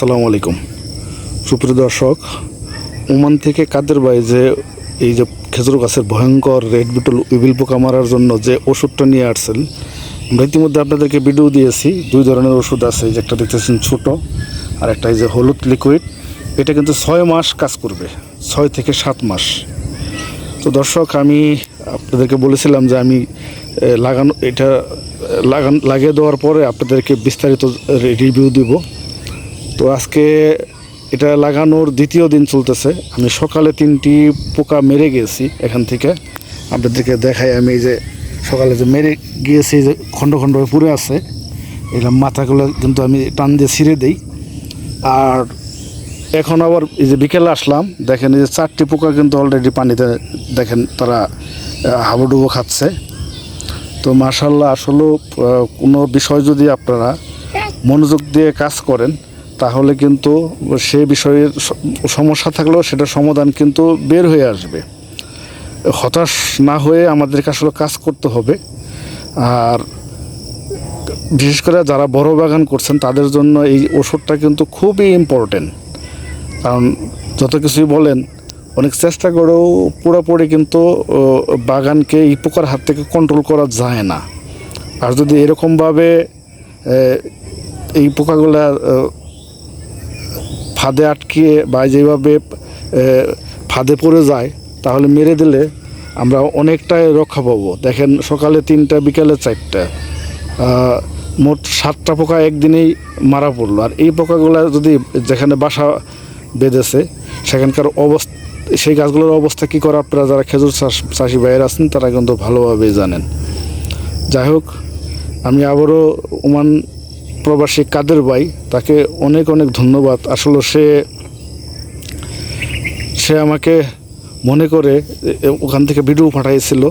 আসসালামু আলাইকুম। সুপ্রিয় দর্শক, ওমান থেকে কাদের ভাই যে এই যে খেজুর গাছের ভয়ঙ্কর রেড বিটল উইবিল পোকা মারার জন্য যে ওষুধটা নিয়ে আসছেন, আমরা ইতিমধ্যে আপনাদেরকে ভিডিও দিয়েছি। দুই ধরনের ওষুধ আছে যে একটা দেখতেছেন ছোট আর একটা এই যে হলুদ লিকুইড এটা কিন্তু ছয় মাস কাজ করবে, ছয় থেকে সাত মাস। তো দর্শক, আমি আপনাদেরকে বলেছিলাম যে আমি লাগানো, এটা লাগান, লাগিয়ে দেওয়ার পরে আপনাদেরকে বিস্তারিত রিভিউ দিব। তো আজকে এটা লাগানোর দ্বিতীয় দিন চলতেছে। আমি সকালে তিনটি পোকা মেরে গিয়েছি এখান থেকে। আপনাদেরকে দেখাই আমি যে সকালে যে মেরে গিয়েছি যে খণ্ড খণ্ড হয়ে পুড়ে আছে। এগুলো মাথাগুলো কিন্তু আমি টান দিয়ে ছিঁড়ে দিই। আর এখন আবার এই যে বিকেলে আসলাম, দেখেন এই যে চারটি পোকা কিন্তু অলরেডি পানিতে দেখেন তারা হাবুডুবু খাচ্ছে। তো মার্শাল্লাহ আসলেও কোনো বিষয় যদি আপনারা মনোযোগ দিয়ে কাজ করেন তাহলে কিন্তু সে বিষয়ে সমস্যা থাকলেও সেটার সমাধান কিন্তু বের হয়ে আসবে। হতাশ না হয়ে আমাদেরকে আসলে কাজ করতে হবে। আর বিশেষ করে যারা বড় বাগান করছেন, তাদের জন্য এই ওষুধটা কিন্তু খুবই ইম্পর্টেন্ট কারণ যত কিছুই বলেন, অনেক চেষ্টা করেও পুরোপুরি কিন্তু বাগানকে এই পোকার হাত থেকে কন্ট্রোল করা যায় না। আর যদি এরকমভাবে এই পোকাগুলা ফাঁদে আটকিয়ে বা যেভাবে ফাঁদে পড়ে যায়, তাহলে মেরে দিলে আমরা অনেকটাই রক্ষা পাবো। দেখেন সকালে তিনটা, বিকালে চারটা মোট সাতটা পোকা একদিনেই মারা পড়ল। আর এই পোকাগুলো যদি যেখানে বাসা বেঁধেছে, সেখানকার অবস্থা সেই গাছগুলোর অবস্থা কী করে আপনারা যারা খেজুর চাষ, চাষি বাইরে আছেন, তারা কিন্তু ভালোভাবেই জানেন। যাই হোক, আমি আবারও ওমান প্রবাসী কাদের ভাই, তাকে অনেক অনেক ধন্যবাদ। আসলে সে সে আমাকে মনে করে ওখান থেকে ভিডিও পাঠাইছিল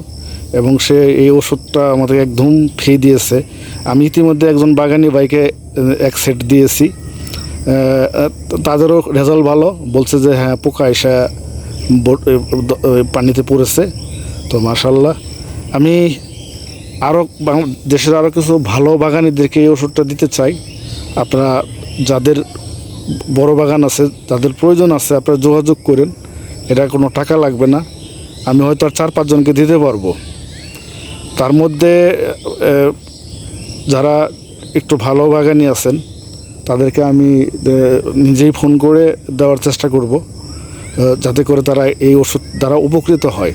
এবং সে এই ওষুধটা আমাদের একদম ফ্রি দিয়েছে। আমি ইতিমধ্যে একজন বাগানি ভাইকে এক সেট দিয়েছি। তাদেরও রেজাল্ট ভালো। বলছে যে হ্যাঁ পোকা এসে পানিতে পড়েছে। তো মাশাল্লাহ আমি আরও দেশের আরও কিছু ভালো বাগানিদেরকে এই ওষুধটা দিতে চাই। আপনারা যাদের বড় বাগান আছে, যাদের প্রয়োজন আছে, আপনারা যোগাযোগ করেন। এটা কোনো টাকা লাগবে না। আমি হয়তো আর চার, পাঁচজনকে দিতে পারব। তার মধ্যে যারা একটু ভালো বাগানি আছেন, তাদেরকে আমি নিজেই ফোন করে দেওয়ার চেষ্টা করব যাতে করে তারা এই ওষুধ দ্বারা উপকৃত হয়।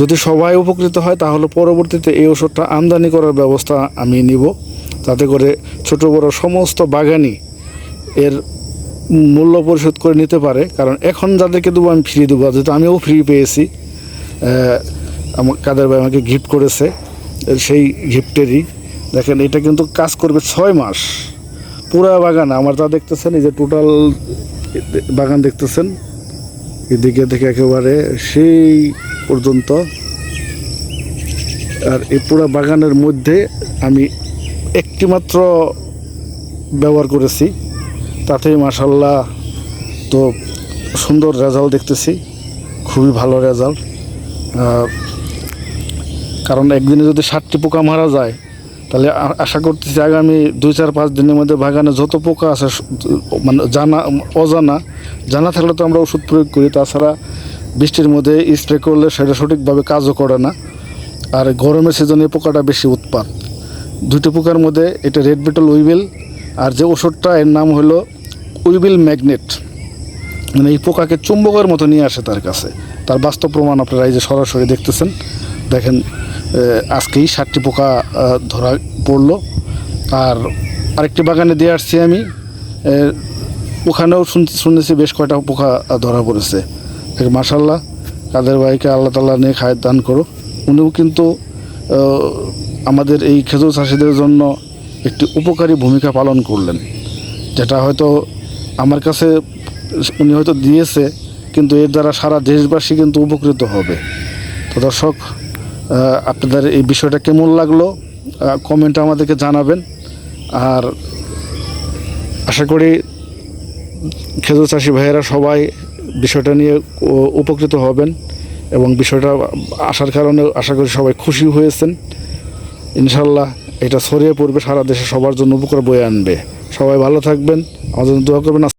যদি সবাই উপকৃত হয়, তাহলে পরবর্তীতে এই ওষুধটা আমদানি করার ব্যবস্থা আমি নিব। যাতে করে ছোট বড় সমস্ত বাগানি এর মূল্য পরিশোধ করে নিতে পারে। কারণ এখন যাদেরকে দেবো, আমি ফ্রি দেবো। যেহেতু আমিও ফ্রি পেয়েছি। আমার কাদের ভাই আমাকে গিফট করেছে সেই গিফটেরই দেখেন, এটা কিন্তু কাজ করবে ছয় মাস। পুরা বাগান, আমার যা দেখতেছেন, এই যে টোটাল বাগান দেখতেছেন, এদিকে থেকে একেবারে সেই পর্যন্ত। আর এই পুরা বাগানের মধ্যে আমি একটি মাত্র ব্যবহার করেছি। তাতেই মাসাল্লাহ তো সুন্দর রেজাল্ট দেখতেছি, খুবই ভালো রেজাল্ট। কারণ একদিনে যদি ষাটটি পোকা মারা যায়, তাহলে আশা করতেছি আগামী দুই চার পাঁচ দিনের মধ্যে বাগানে যত পোকা আছে মানে জানা, অজানা, জানা থাকলে তো আমরা ওষুধ প্রয়োগ করি। তাছাড়া বৃষ্টির মধ্যে স্প্রে করলে সেটা সঠিকভাবে কাজও করে না। আর গরমের সিজনে পোকাটা বেশি উৎপাত। দুটি পোকার মধ্যে এটা রেড বিটল উইবেল আর যে ওষুধটা এর নাম হলো উইবেল ম্যাগনেট মানে এই পোকাকে চুম্বকের মতো নিয়ে আসে তার কাছে। তার বাস্তব প্রমাণ আপনারা এই যে সরাসরি দেখতেছেন। দেখেন আজকেই ষাটটি পোকা ধরা পড়ল। আর আরেকটি বাগানে দিয়ে আসছি আমি। ওখানেও শুন- শুনেছি বেশ কয়টা পোকা ধরা পড়েছে। মাসাল্লাহ কাদের ভাইকে আল্লাহ তাল্লাহ নিয়ে খায় দান করো উনিও কিন্তু আমাদের এই খেজুর চাষিদের জন্য একটি উপকারী ভূমিকা পালন করলেন। যেটা হয়তো আমার কাছে উনি হয়তো দিয়েছে, কিন্তু এর দ্বারা সারা দেশবাসী কিন্তু উপকৃত হবে। তো দর্শক আপনাদের এই বিষয়টা কেমন লাগল কমেন্টে আমাদেরকে জানাবেন। আর আশা করি, খেজুর চাষি ভাইয়েরা সবাই বিষয়টা নিয়ে উপকৃত হবেন এবং বিষয়টা আসার কারণে আশা করি সবাই খুশি হয়েছেন। ইনশাল্লাহ এটা ছড়িয়ে পড়বে সারা দেশে সবার জন্য উপকার বয়ে আনবে। সবাই ভালো থাকবেন। আমাদের দোয়া করবেন।